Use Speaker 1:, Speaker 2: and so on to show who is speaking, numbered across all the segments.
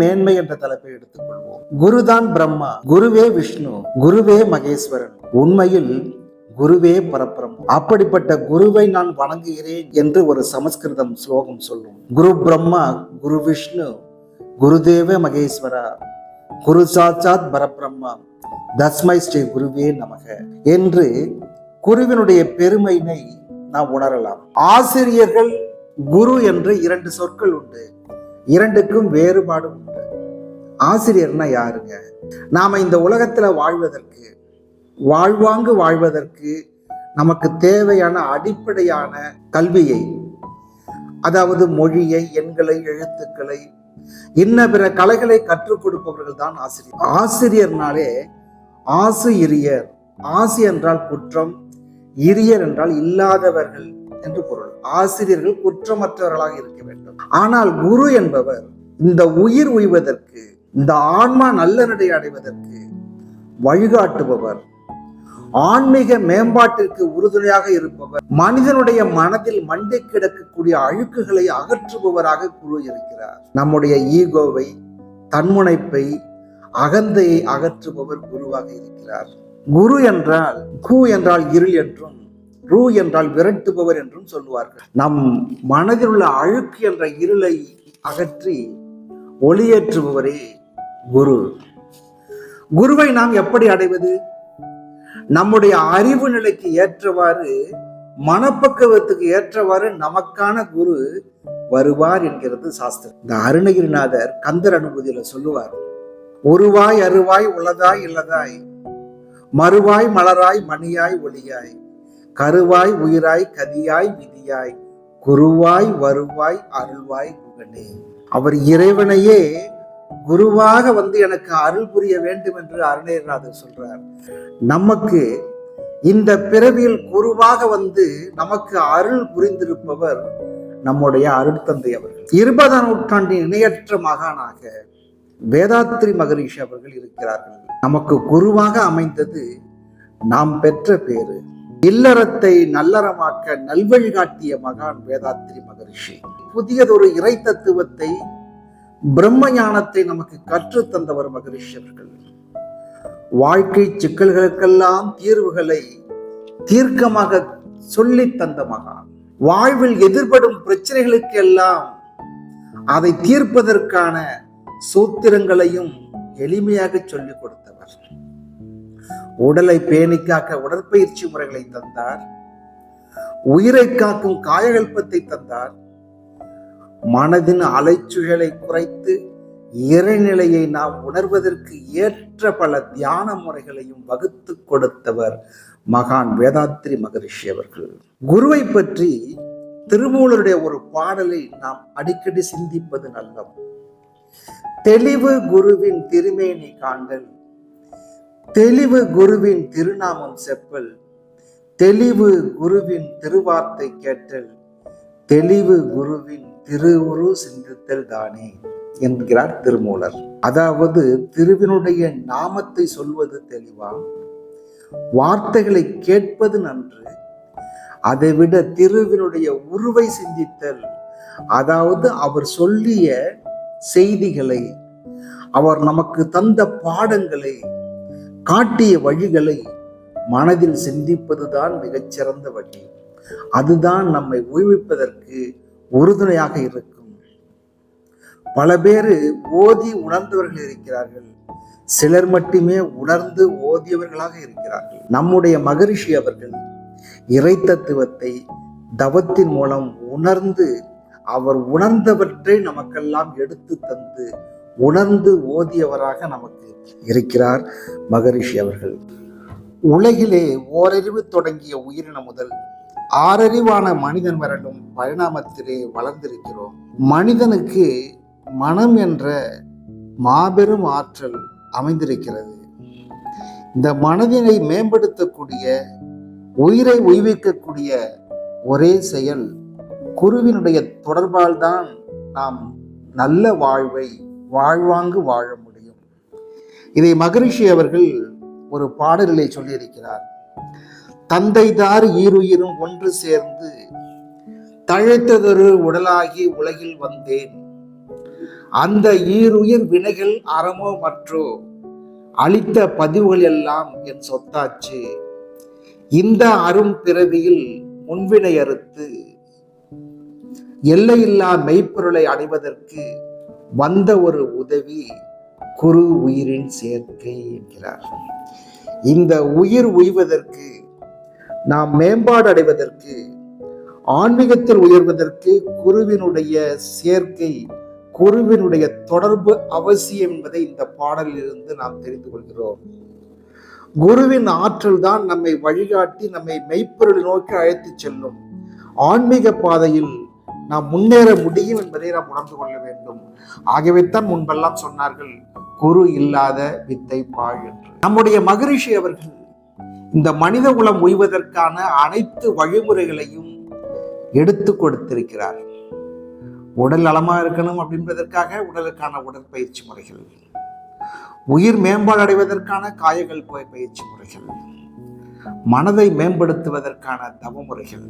Speaker 1: மேன்மை என்ற தலைப்பை எடுத்துக்கொள்வோம். குருதான் பிரம்மா குருவே விஷ்ணு குருவே மகேஸ்வரன். உண்மையில் குருவே பரபிரம் அப்படிப்பட்ட குருவை நான் வணங்குகிறேன் என்று ஒரு சமஸ்கிருதம் ஸ்லோகம் சொல்லும். குரு பிரம்மா குரு விஷ்ணு குருதேவ மகேஸ்வரா குரு சாட்சாத் பரபிரம்மா தஸ்மை ஸ்ரீ குருவே நமக என்று குருவினுடைய பெருமையினை நாம் உணரலாம். ஆசிரியர்கள் குரு என்று இரண்டு சொற்கள் உண்டு. இரண்டுக்கும் வேறுபாடு உண்டு. ஆசிரியர்னா யாருங்க? நாம இந்த உலகத்துல வாழ்வதற்கு வாழ்வாங்கு வாழ்வதற்கு நமக்கு தேவையான அடிப்படையான கல்வியை அதாவது மொழியை எண்களை எழுத்துக்களை இன்ன பிற கலைகளை கற்றுக் கொடுப்பவர்கள் தான் ஆசிரியர். ஆசிரியர்னாலே ஆசு இரியர். ஆசி என்றால் குற்றம் இரியர் என்றால் இல்லாதவர்கள். என்று பொருள். ஆசிரியர்கள் குற்றமற்றவர்களாக இருக்க வேண்டும். ஆனால் குரு என்பவர் இந்த உயிர் உய்வதற்கு இந்த ஆன்மா நல்ல நடை அடைவதற்கு வழிகாட்டுபவர். ஆன்மீக மேம்பாட்டிற்கு உறுதுணையாக இருப்பவர். மனிதனுடைய மனதில் மண்டி கிடக்கக்கூடிய அழுக்குகளை அகற்றுபவராக குரு இருக்கிறார். நம்முடைய ஈகோவை தன்முனைப்பை அகந்தையை அகற்றுபவர் குருவாக இருக்கிறார். குரு என்றால் கு என்றால் இருள் என்றும் ரூ என்றால் விரட்டுபவர் என்றும் சொல்லுவார்கள். நம் மனதில் உள்ள அழுக்கு என்ற இருளை அகற்றி ஒளியேற்றுபவரே குரு. குருவை நாம் எப்படி அடைவது? நம்முடைய அறிவு நிலைக்கு ஏற்றவாறு மனப்பக்குவத்துக்கு ஏற்றவாறு நமக்கான குரு வருவார் என்கிறது சாஸ்திரம். இந்த அருணகிரிநாதர் கந்தர் அனுபூதியில சொல்லுவார் ஒருவாய் அருவாய் உளதாய் இல்லதாய் மறுவாய் மலராய் மணியாய் ஒளியாய் கருவாய் உயிராய் கதியாய் விதியாய் குருவாய் வருவாய் அருள்வாய் குகனே அவர் இறைவனையே குருவாக வந்து எனக்கு அருள் புரிய வேண்டும் என்று அருணேரநாதர் சொல்றார். நமக்கு இந்த பிறவியில் குருவாக வந்து நமக்கு அருள் புரிந்திருப்பவர் நம்முடைய அருள் தந்தை அவர்கள். இருபதாம் நூற்றாண்டின் இணையற்ற மகானாக வேதாத்ரி மகரிஷி அவர்கள் இருக்கிறார்கள். நமக்கு குருவாக அமைந்தது நாம் பெற்ற பேரு இல்லறத்தை நல்லறமாக்க நல்வழி காட்டிய மகான் வேதாத்திரி மகரிஷி. புதியதொரு இறை தத்துவத்தை பிரம்ம ஞானத்தை நமக்கு கற்று தந்தவர் மகரிஷி அவர்கள். வாழ்க்கை சிக்கல்களுக்கெல்லாம் தீர்வுகளை தீர்க்கமாக சொல்லி தந்த மகான். வாழ்வில் எதிர்படும் பிரச்சனைகளுக்கெல்லாம் அதை தீர்ப்பதற்கான சூத்திரங்களையும் எளிமையாக சொல்லிக் கொடுத்தவர். உடலை பேணி காக்க உடற்பயிற்சி முறைகளை தந்தார். உயிரை காக்கும் காயகல்பத்தை தந்தார். மனதின் அலைச்சுழலை குறைத்து இறைநிலையை நாம் உணர்வதற்கு ஏற்ற பல தியான முறைகளையும் வகுத்து கொடுத்தவர் மகான் வேதாத்ரி மகரிஷி அவர்கள். குருவை பற்றி திருமூலருடைய ஒரு பாடலை நாம் அடிக்கடி சிந்திப்பது நல்லம். தெளிவு குருவின் திருமேனி காண்கள் தெளிவு குருவின் திருநாமம் செப்பல். தெளிவு குருவின் திருவார்த்தை கேட்டல் தெளிவு குருவின் திருவுரு சிந்தித்தல் தானே என்கிறார் திருமூலர். அதாவது திருவினுடைய நாமத்தை சொல்வது தெளிவா? வார்த்தைகளை கேட்பது நன்று. அதைவிட திருவினுடைய உருவை சிந்தித்தல். அதாவது அவர் சொல்லிய செய்திகளை அவர் நமக்கு தந்த பாடங்களை காட்டிய வழிகளை மனதில் சிந்திப்பதுதான் மிகச்சிறந்த வழி. அதுதான் நம்மை ஊய்விப்பதற்கு உறுதுணையாக இருக்கும். பல பேர் ஓதி உணர்ந்தவர்கள் இருக்கிறார்கள். சிலர் மட்டுமே உணர்ந்து ஓதியவர்களாக இருக்கிறார்கள். நம்முடைய மகரிஷி அவர்கள் இறை தத்துவத்தை தவத்தின் மூலம் உணர்ந்து அவர் உணர்ந்தவற்றை நமக்கெல்லாம் எடுத்து தந்து உணர்ந்து ஓதியவராக நமக்கு இருக்கிறார் மகரிஷி அவர்கள். உலகிலே ஓரறிவு தொடங்கிய உயிரினம் முதல் ஆறறிவான மனிதன் வரலும் பரிணாமத்திலே வளர்ந்திருக்கிறோம். மனிதனுக்கு மனம் என்ற மாபெரும் ஆற்றல் அமைந்திருக்கிறது. இந்த மனதினை மேம்படுத்தக்கூடிய உயிரை உய்விக்கக்கூடிய ஒரே செயல் குருவினுடைய தொடர்பால் தான் நாம் நல்ல வாழ்வை வாழ்வாங்கு வாழ முடியும். இதை மகரிஷி அவர்கள் ஒரு பாடலிலே சொல்லியிருக்கிறார். தந்தைதார் ஈருயிரும் ஒன்று சேர்ந்து தழைத்ததொரு உடலாகி உலகில் வந்தேன். அந்த ஈருயிர் வினைகள் அறமோ மற்றோ அளித்த பதிவுகள் எல்லாம் என் சொத்தாச்சு. இந்த அரும் பிறவியில் முன்வினை அறுத்து எல்லையில்லா மெய்ப்பொருளை அடைவதற்கு வந்த ஒரு உதவி குரு உயிரின் சேர்க்கை என்கிறார். இந்த உயிர் உய்வதற்கு நாம் மேம்பாடு அடைவதற்கு ஆன்மீகத்தில் உயர்வதற்கு குருவினுடைய சேர்க்கை குருவினுடைய தொடர்பு அவசியம் என்பதை இந்த பாடலில் இருந்து நாம் தெரிந்து கொள்கிறோம். குருவின் ஆற்றல் தான் நம்மை வழிகாட்டி நம்மை மெய்ப்பொருளை நோக்கி அழைத்துச் செல்லும். ஆன்மீக பாதையில் நாம் முன்னேற முடியும் என்பதை நாம் உணர்ந்து கொள்ள வேண்டும். ஆகவே தான் முன்பெல்லாம் சொன்னார்கள் குரு இல்லாத வித்தை பாழ் என்று. நம்முடைய மகரிஷி அவர்கள் இந்த மனித குலம் உய்வதற்கான அனைத்து வழிமுறைகளையும் எடுத்து கொடுத்திருக்கிறார். உடல் நலமா இருக்கணும் அப்படின்றதற்காக உடலுக்கான உடற்பயிற்சி முறைகள். உயிர் மேம்பாடு அடைவதற்கான காயங்கள் போய் பயிற்சி முறைகள். மனதை மேம்படுத்துவதற்கான தவ முறைகள்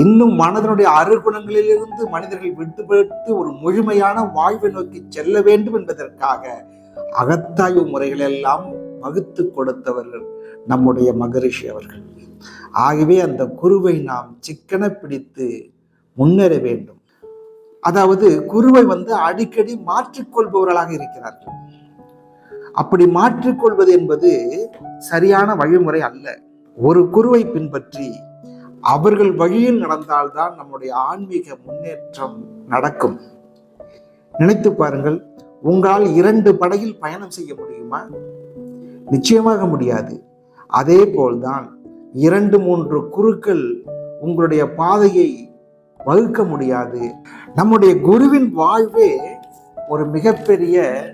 Speaker 1: இன்னும் மனதனுடைய அறுகுணங்களிலிருந்து மனிதர்கள் விடுபட்டு ஒரு முழுமையான வாழ்வை நோக்கி செல்ல வேண்டும் என்பதற்காக அகத்தாய்வு முறைகள் எல்லாம் வகுத்து கொடுத்தவர்கள் நம்முடைய மகரிஷி அவர்கள். ஆகவே அந்த குருவை நாம் சிக்கன பிடித்து முன்னேற வேண்டும். அதாவது குருவை வந்து அடிக்கடி மாற்றிக்கொள்பவர்களாக இருக்கிறார்கள். அப்படி மாற்றிக்கொள்வது என்பது சரியான வழிமுறை அல்ல. ஒரு குருவை பின்பற்றி அவர்கள் வழியில் நடந்தால்தான் நம்முடைய ஆன்மீக முன்னேற்றம் நடக்கும். நினைத்து பாருங்கள் உங்களால் இரண்டு படகில் பயணம் செய்ய முடியுமா? நிச்சயமாக முடியாது. அதே போல்தான் இரண்டு மூன்று குருக்கள் உங்களுடைய பாதையை வகுக்க முடியாது. நம்முடைய குருவின் வாழ்வே ஒரு மிகப்பெரிய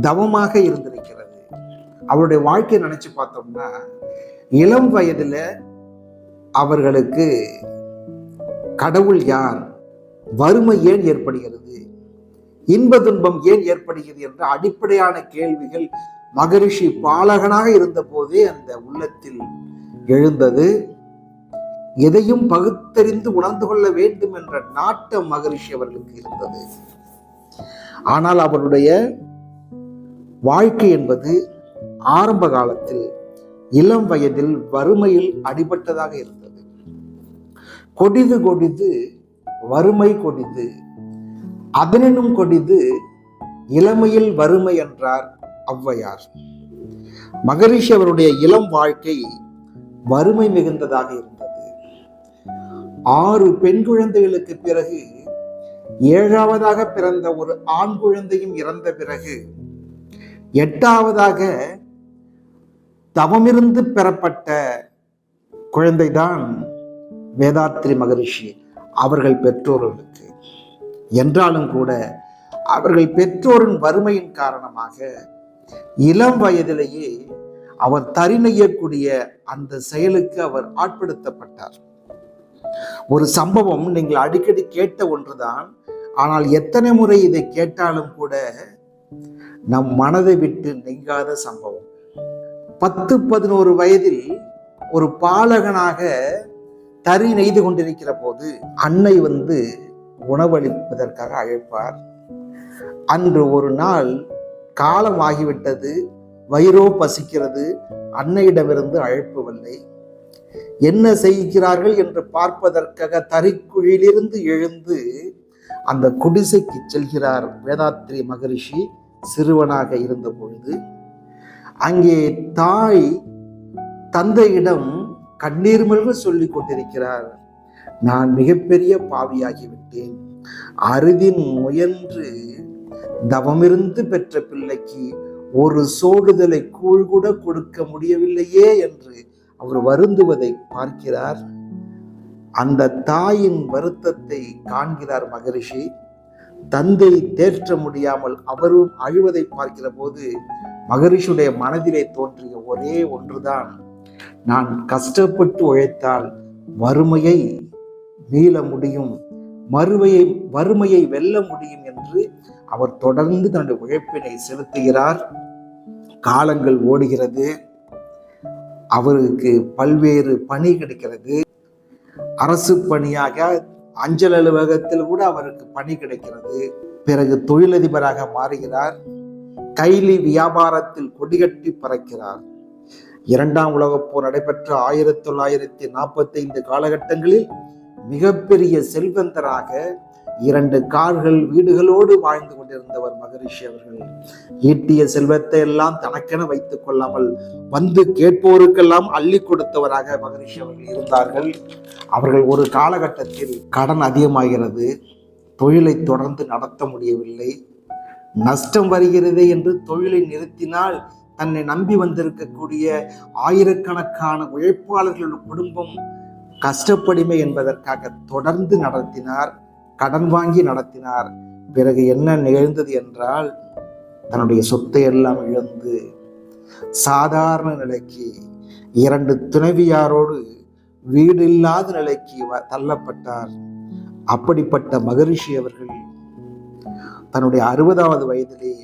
Speaker 1: தவமாக இருந்திருக்கிறது. அவருடைய வாழ்க்கையை நினைச்சு பார்த்தோம்னா இளம் வயதில் அவர்களுக்கு கடவுள் யார்? வறுமை ஏன் ஏற்படுகிறது? இன்ப துன்பம் ஏன் ஏற்படுகிறது என்ற அடிப்படையான கேள்விகள் மகரிஷி பாலகனாக இருந்த போதே அந்த உள்ளத்தில் எழுந்தது. எதையும் பகுத்தறிந்து உணர்ந்து கொள்ள வேண்டும் என்ற நாட்டம் மகரிஷி அவர்களுக்கு இருந்தது. ஆனால் அவருடைய வாழ்க்கை என்பது ஆரம்ப காலத்தில் இளம் வயதில் வறுமையில் அடிபட்டதாக இருந்தது. கொடிது கொடிது வறுமை கொடிது. அதனினும் கொடிது இளமையில் வறுமை என்றார் ஔவையார். மகரிஷி அவருடைய இளம் வாழ்க்கை வறுமை மிகுந்ததாக இருந்தது. ஆறு பெண் குழந்தைகளுக்கு பிறகு ஏழாவதாக பிறந்த ஒரு ஆண் குழந்தையும் இறந்த பிறகு எட்டாவதாக தவமிருந்து பெறப்பட்ட குழந்தைதான் வேதாத்ரி மகரிஷி அவர்கள் பெற்றோர்களுக்கு. என்றாலும் கூட அவர்கள் பெற்றோரின் வறுமையின் காரணமாக இளம் வயதிலேயே அவர் தரிநெய்யக்கூடிய அந்த செயலுக்கு அவர் ஆட்படுத்தப்பட்டார். ஒரு சம்பவம் நீங்கள் அடிக்கடி கேட்ட ஒன்றுதான். ஆனால் எத்தனை முறை இதை கேட்டாலும் கூட நம் மனதை விட்டு நீங்காத சம்பவம். பத்து பதினோரு வயதில் ஒரு பாலகனாக தறி நெய்து கொண்டிருக்கிற போது அன்னை வந்து உணவளிப்பதற்காக அழைப்பார். அன்று ஒரு நாள் காலம் ஆகிவிட்டது. வயிறோ பசிக்கிறது. அன்னையிடமிருந்து அழைப்பவில்லை. என்ன செய்கிறார்கள்? என்று பார்ப்பதற்காக தறிக்குழியிலிருந்து எழுந்து அந்த குடிசைக்கு செல்கிறார் வேதாத்ரி மகரிஷி சிறுவனாக இருந்த பொழுது. அங்கே தாய் தந்தையிடம் கண்ணீர் மல்க சொல்லிக் கொண்டிருக்கிறார். நான் மிகப்பெரிய பாவியாகிவிட்டேன் அருதின் முயன்று தவமிருந்து பெற்ற பிள்ளைக்கு ஒரு சோடுதலை கூழ் கூட கொடுக்க முடியவில்லையே என்று அவர் வருந்துவதை பார்க்கிறார். அந்த தாயின் வருத்தத்தை காண்கிறார் மகரிஷி. தந்தை தேற்ற முடியாமல் அவரும் அழுவதை பார்க்கிற போது மகரிஷியுடைய மனதிலே தோன்றிய ஒரே ஒன்றுதான். நான் கஷ்டப்பட்டு உழைத்தால் வறுமையை மீள முடியும். மறுவையை வறுமையை வெல்ல முடியும் என்று அவர் தொடர்ந்து தன்னுடைய உழைப்பினை செலுத்துகிறார். காலங்கள் ஓடுகிறது. அவருக்கு பல்வேறு பணி கிடைக்கிறது. அரசு பணியாக அஞ்சல் அலுவலகத்தில் கூட அவருக்கு பணி கிடைக்கிறது. பிறகு தொழிலதிபராக மாறுகிறார். கைலி வியாபாரத்தில் கொடிகட்டி பறக்கிறார். இரண்டாம் உலகப் போர் நடைபெற்ற ஆயிரத்தி தொள்ளாயிரத்தி நாற்பத்தி ஐந்து காலகட்டங்களில் மிகப்பெரிய செல்வந்தராக இரண்டு கார்கள் வீடுகளோடு வாழ்ந்து கொண்டிருந்தவர் மகரிஷி அவர்கள். ஈட்டிய செல்வத்தை எல்லாம் தனக்கென வைத்துக் கொள்ளாமல் வந்து கேட்போருக்கெல்லாம் அள்ளி கொடுத்தவராக மகரிஷி அவர்கள் இருந்தார்கள். அவர்கள் ஒரு காலகட்டத்தில் கடன் அதிகமாகிறது. தொழிலை தொடர்ந்து நடத்த முடியவில்லை. நஷ்டம் வருகிறது என்று தொழிலை நிறுத்தினால் தன்னை நம்பி வந்திருக்கக்கூடிய ஆயிரக்கணக்கான உழைப்பாளர்கள் குடும்பம் கஷ்டப்படுமே என்பதற்காக தொடர்ந்து நடத்தினார் கடன் வாங்கி நடத்தினார். பிறகு என்ன நிகழ்ந்தது என்றால் தன்னுடைய சொத்தை எல்லாம் இழந்து சாதாரண நிலைக்கு இரண்டு துணைவியாரோடு வீடு இல்லாத நிலைக்கு வ- தள்ளப்பட்டார். அப்படிப்பட்ட மகரிஷி அவர்கள் தன்னுடைய அறுபதாவது வயதிலே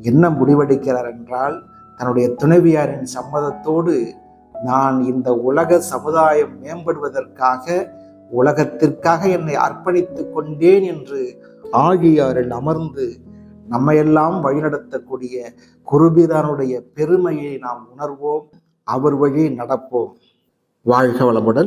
Speaker 1: என்ன முடிவெடுக்கிறார் என்றால் தன்னுடைய துணைவியாரின் சம்மதத்தோடு நான் இந்த உலக சமுதாயம் மேம்படுவதற்காக உலகத்திற்காக என்னை அர்ப்பணித்துக் கொண்டேன் என்று ஆகியாரில் அமர்ந்து நம்மையெல்லாம் வழிநடத்தக்கூடிய குருபிதானுடைய பெருமையை நாம் உணர்வோம் அவர் வழி நடப்போம். வாழ்க வளமுடன்.